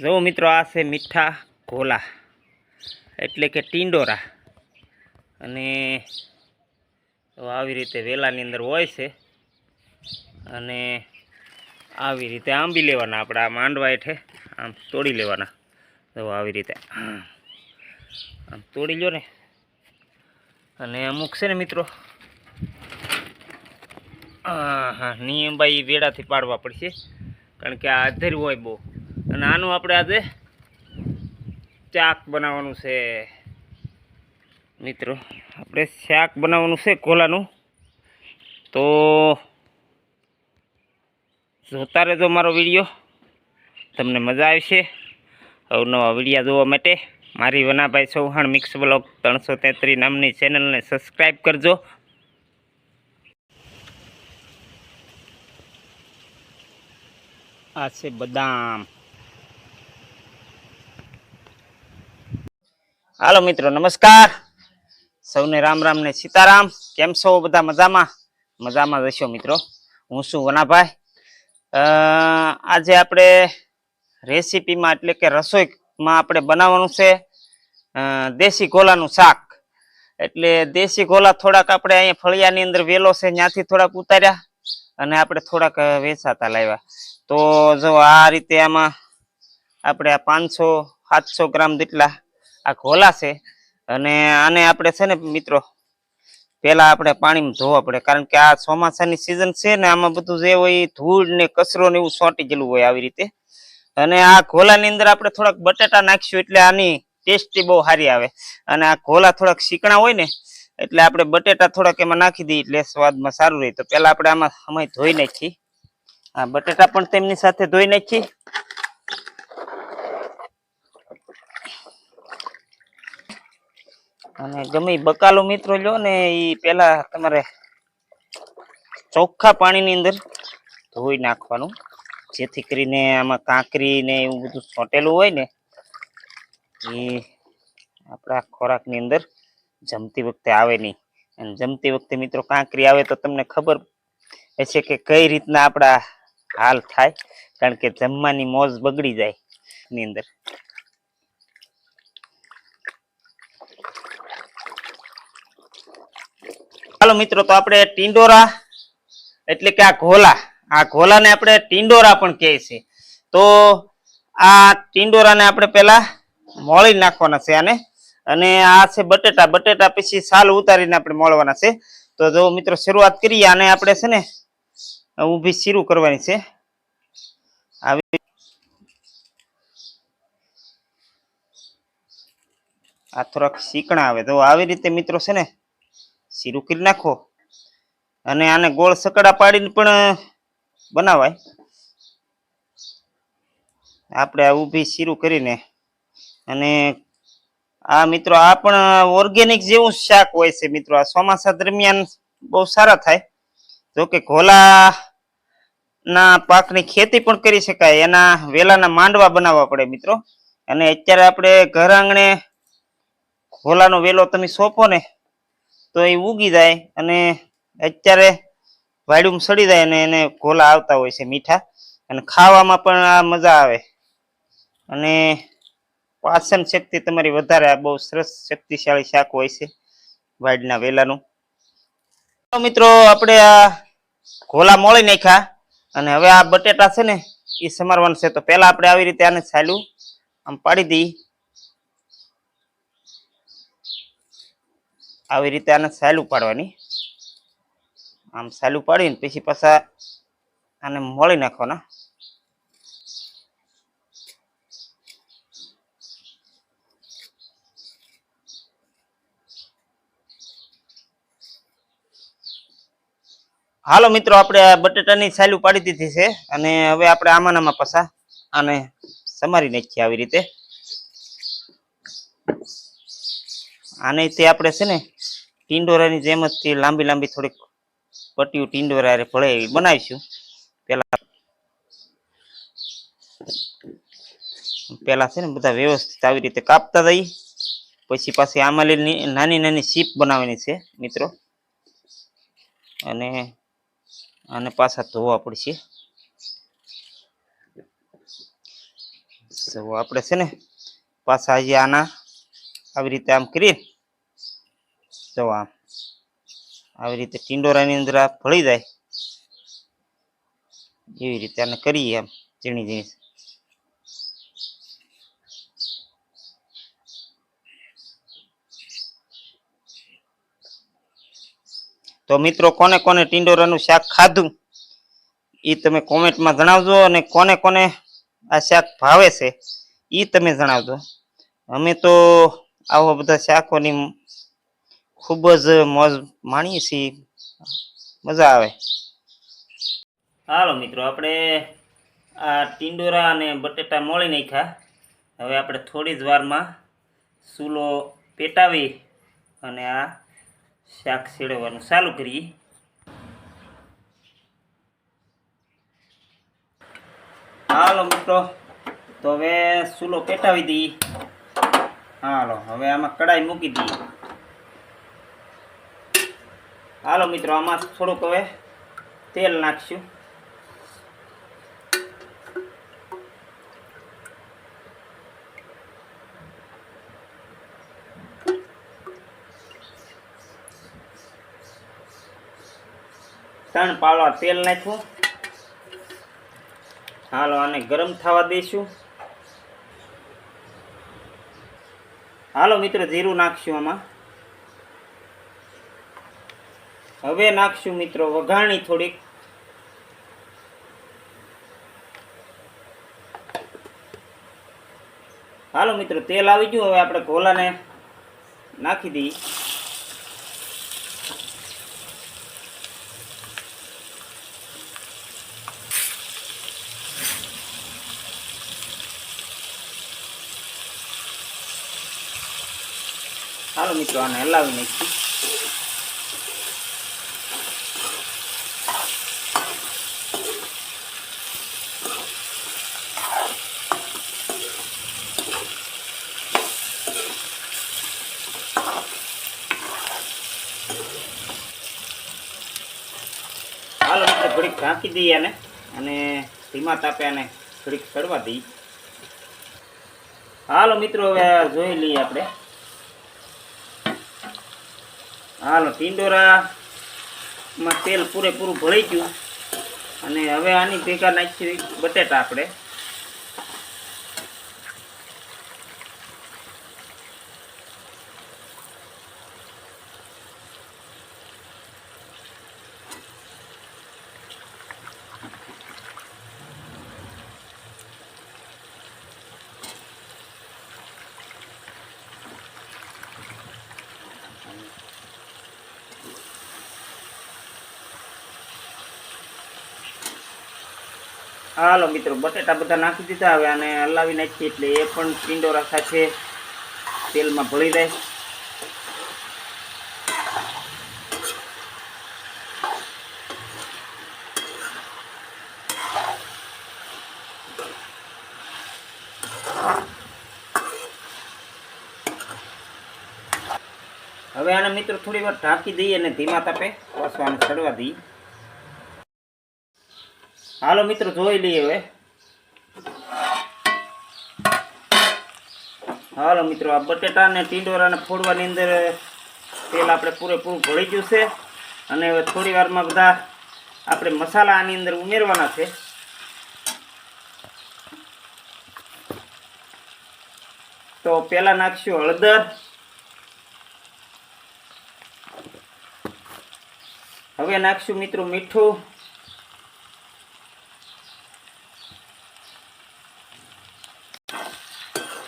જો મિત્રો આ છે મીઠા ઘોલા એટલે કે ટીંડોરા. અને આવી રીતે વેલાની અંદર હોય છે. અને આવી રીતે આંબી લેવાના આપણે આ માંડવા હેઠે, આમ તોડી લેવાના. તો આવી રીતે, આમ તોડી લો ને. અને અમુક છે ને મિત્રો હા હા નિયમ ભાઈ વેડાથી પાડવા પડશે. કારણ કે આ અધેર હોય બહુ. અને આનું આપણે આજે ચાક બનાવવાનું છે. મિત્રો, આપણે શાક બનાવવાનું છે કોલાનું. તો જોતા રહેજો મારો વીડિયો. તમને મજા આવશે. અવનવા વિડીયા જોવા માટે મારી વનાભાઈ ચૌહાણ મિક્સ બ્લોગ ત્રણસો તેત્રીસ નામની ચેનલને સબસ્ક્રાઈબ કરજો. આ છે બદામ. હાલો મિત્રો, નમસ્કાર. સૌને રામ રામ ને સીતારામ. કેમ છો બધા મજામાં? મજામાં જશો મિત્રો. હું છું વનાભાઈ. આજે આપણે રેસીપીમાં એટલે કે રસોઈમાં આપણે બનાવવાનું છે દેશી ગોલાનું શાક. એટલે દેશી ગોલા થોડાક આપણે અહીંયા ફળિયાની અંદર વેલો છે, ત્યાંથી થોડાક ઉતાર્યા અને આપણે થોડાક વેચાતા લાવ્યા. તો જો આ રીતે આમાં આપણે આ પાંચસો, સાતસો ગ્રામ જેટલા આ ઘોલા અને આને આપણે છે ને મિત્રો પેલા આપણે પાણીમાં ધોવા પડે. કારણ કે આ ચોમાસાની સિઝન છે ને, આમાં બધું જે હોય ધૂળ ને કચરો ને એવું સોંટી ગયેલું હોય આવી રીતે. અને આ ઘોલાની અંદર આપણે થોડાક બટાટા નાખીશું એટલે આની ટેસ્ટી બહુ સારી આવે. અને આ ઘોલા થોડાક શીકણા હોય ને, એટલે આપણે બટેટા થોડાક એમાં નાખી દઈએ એટલે સ્વાદમાં સારું રહે. તો પેલા આપણે આમાં સમય ધોઈ નાખીએ. આ બટેટા પણ તેમની સાથે ધોઈ નાખી અને ગમે બકાલો મિત્રો લો ને એ પેલા તમારે ચોખ્ખા પાણીની અંદર ધોઈ નાખવાનું. જેથી કરીને આમાં કાંકરી ને એવું બધું સોટેલું હોય ને, એ આપણા ખોરાકની અંદર જમતી વખતે આવે નહીં. અને જમતી વખતે મિત્રો કાંકરી આવે તો તમને ખબર હશે કે કઈ રીતના આપણા હાલ થાય. કારણ કે જમવાની મોજ બગડી જાય ની અંદર. ચાલો મિત્રો, તો આપણે ટીંડોરા, એટલે કે આ ઘોલા, આ ઘોલાને આપણે ટીંડોરા પણ કહે છે. તો આ ટીંડોરાને આપણે પેલા મોળી નાખવાના છે આને, અને આ છે બટેટા બટેટા પછી સાલ ઉતારીને આપણે મોળવાના છે. તો જો મિત્રો, શરૂઆત કરીએ, આને આપણે છે ને ઊભી શીરું કરવાની છે. આવી આ થોડાક શીકણા આવે. તો આવી રીતે મિત્રો છે ને શીરું કરી નાખો. અને આને ગોળ સકડા પાડીને પણ બનાવાય. આપણે આ ઊભી શીરું કરીને, અને આ મિત્રો, આ પણ ઓર્ગેનિક જેવું શાક હોય છે મિત્રો. આ ચોમાસા દરમિયાન બહુ સારા થાય. જો કે ઘોલા પાકની ખેતી પણ કરી શકાય. એના વેલાના માંડવા બનાવવા પડે મિત્રો. અને અત્યારે આપણે ઘર આંગણે ઘોલાનો વેલો તમે સોંપો ને તો એ ઉગી જાય અને અત્યારે વાયડું સડી જાય અને એને ઘોલા આવતા હોય છે મીઠા. અને ખાવામાં પણ આ મજા આવે. અને પાચન શક્તિ તમારી વધારે, આ બહુ સરસ શક્તિશાળી શાક હોય છે વાડના વેલાનું. મિત્રો, આપણે આ ઘોલા મોળી નાખ્યા અને હવે આ બટેટા છે ને, એ સમારવાનું છે. તો પહેલાં આપણે આવી રીતે આને સાયલું આમ પાડી દઈએ. આવી રીતે આને સાયલું પાડવાની આમ સાયલું પાડીને પછી પાછા આને મળી નાખવાના. હાલો મિત્રો, આપણે આ બટેટાની સાયલું પાડી દીધી છે અને હવે આપણે આમાં પાછા આને સમારી નાખીએ આવી રીતે. આને તે આપણે છે ને ટીંડોરાની જેમ જ તે લાંબી લાંબી થોડીક પટ્ટીઓ ટીંડોરા ભળે બનાવીશું. પેલા પેલા છે ને બધા વ્યવસ્થિત આવી રીતે કાપતા જઈએ પછી પાછી આમાં નાની નાની શીપ બનાવવાની છે, મિત્રો. અને આને પાછા ધોવા પડશે. આપણે છે ને પાછા હજી આના આવી રીતે આમ કરી જો આમ આવી રીતે ટિંડોરાની અંદર આ ભળી જાય. એવી રીતે આને કરીએ આમ ઝીણી ઝીણી. તો મિત્રો, કોને કોને ટિંડોરાનું શાક ખાધું? એ તમે કોમેન્ટમાં જણાવજો અને કોને કોને આ શાક ભાવે છે એ તમે જણાવજો. અમે તો આવા બધા શાકોની ખૂબ જ મોજ માણીએ છીએ. મજા આવે. હાલો મિત્રો, આપણે આ ટીંડોરા અને બટેટા મોળી નાખ્યા. હવે આપણે થોડી જ વારમાં સૂલો પેટાવી અને આ શાક સેડવાનું ચાલુ કરીએ. હાલો મિત્રો, તો હવે સૂલો પેટાવી દઈએ. હાલો, હવે આમાં કડાઈ મૂકી દઈએ. હાલો મિત્રો, આમાં થોડુંક હવે તેલ નાખશું. ત્રણ પાવડા તેલ નાખ્યું. હાલો, આને ગરમ થવા દઈશું હાલો મિત્રો, જીરું નાખશું આમાં. હવે નાખશું મિત્રો, વઘાણી થોડીક. હાલો મિત્રો, તેલ આવી ગયું, હવે આપણે ઘોલાને નાખી દઈએ. હાલો મિત્રો, આને હલાવી નાખીએ હાલો મિત્રો ઘડીક ઢાંકી દઈએ આને અને ધીમા તાપે આને થોડીક ચડવા દઈએ. હાલો મિત્રો, હવે જોઈ લઈએ આપણે. હાલો, ટીંડોરામાં તેલ પૂરેપૂરું ભળી ગયું. અને હવે આની ભેગા નાખી બટેટા આપણે. હાલો મિત્રો, બટેટા બધા નાખી દીધા. હવે અને હલાવી નાખીએ એટલે એ પણ ટીંડોરા સાથે તેલમાં ભળી જાય. હવે આને મિત્રો થોડી વાર ઢાંકી દઈએ અને ધીમા તાપે. પાછું ચડવા દઈએ. હાલો મિત્રો, જોઈ લઈએ હવે. હાલો મિત્રો, આ બટેટા અને ટીંડોરાને ફોડવાની અંદર તેલ આપણે પૂરેપૂરું ભળી ગયું છે. અને હવે થોડી વારમાં બધા આપણે મસાલા આની અંદર ઉમેરવાના છે. તો પહેલાં નાખશું હળદર. હવે નાખશું મિત્રો મીઠું.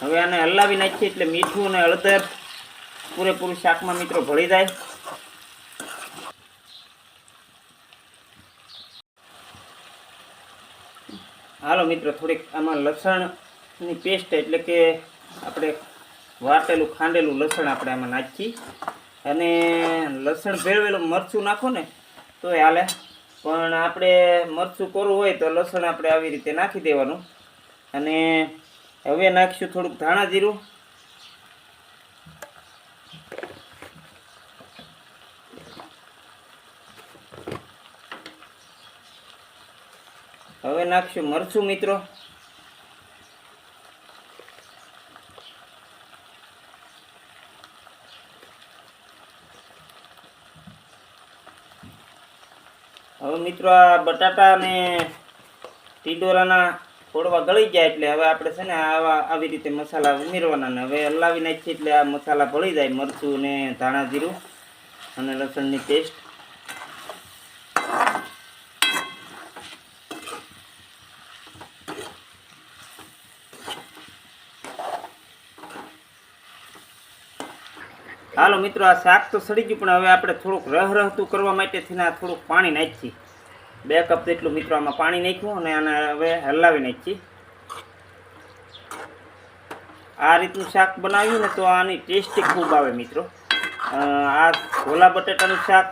હવે આને હલાવી નાખીએ એટલે મીઠું અને હળદર પૂરેપૂરું શાકમાં મિત્રો ભળી જાય. હાલો મિત્રો, થોડીક આમાં લસણની પેસ્ટ એટલે કે આપણે વાટેલું, ખાંડેલું લસણ આપણે આમાં નાખી અને લસણ ભેળવેલું મરચું નાખો ને એ હાલે. પણ આપણે મરચું કરવું હોય તો લસણ આપણે આવી રીતે નાખી દેવાનું. અને હવે નાખીશું થોડુંક ધાણા જીરું. હવે નાખશું મરચું મિત્રો. હવે મિત્રો આ બટાટા અને ટીડોરાના છોડવા ગળી જાય એટલે હવે આપણે છે ને આવા આવી રીતે મસાલા ઉમેરવાના ને હવે હલાવી નાખીએ એટલે આ મસાલા ભળી જાય મરચું ને ધાણા જીરું અને લસણની પેસ્ટ હાલો મિત્રો, આ શાક તો સડી ગયું, પણ હવે આપણે થોડુંક રહ રહતું કરવા માટે થઈને આ થોડુંક પાણી નાખીએ. બે કપ જેટલું મિત્રો આમાં પાણી નાખ્યું અને આને હવે હલાવી નાખીએ આ રીતનું શાક બનાવ્યું ને તો આની ટેસ્ટી ખૂબ આવે મિત્રો. આ છોલા બટેટાનું શાક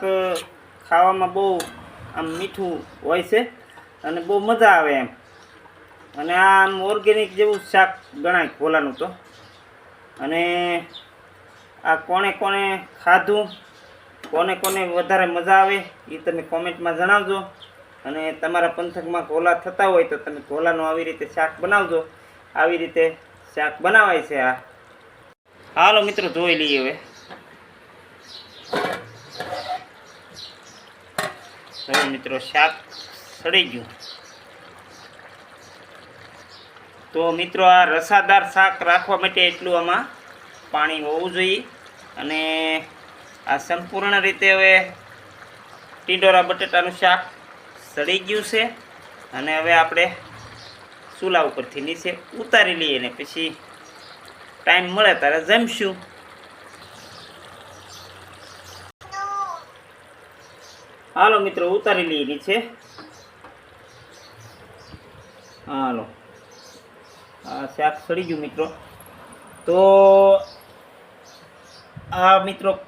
ખાવામાં બહુ આમ મીઠું હોય છે અને બહુ મજા આવે એમ. અને આ આમ ઓર્ગેનિક જેવું શાક ગણાય ભોલાનું તો. અને આ કોણે કોણે ખાધું, કોને કોને વધારે મજા આવે એ તમે કોમેન્ટમાં જણાવજો. અને તમારા પંથકમાં કોલા થતા હોય તો તમે કોલાનું આવી રીતે શાક બનાવજો. આવી રીતે શાક બનાવાય છે આ. હાલો મિત્રો, જોઈ લઈએ હવે. હવે મિત્રો, શાક સડી ગયું. તો મિત્રો, આ રસાદાર શાક રાખવા માટે એટલું આમાં પાણી હોવું જોઈએ અને આ સંપૂર્ણ રીતે હવે ટીંડોરા બટેટાનું શાક સડી ગયું છે. અને હવે આપણે ચૂલા ઉપરથી નીચે ઉતારી લઈએ ને પછી ટાઈમ મળે ત્યારે જમશું. હાલો મિત્રો, ઉતારી લઈએ નીચે. હાલો. આ શાક સડી ગયું મિત્રો. તો આ મિત્રો,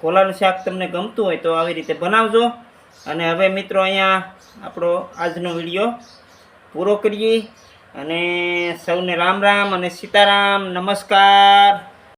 કોલાનું શાક તમને ગમતું હોય તો આવી રીતે બનાવજો. અને હવે મિત્રો અહીંયા આપણો આજનો વીડિયો પૂરો કરીએ. અને સૌને રામ રામ અને સીતારામ, નમસ્કાર.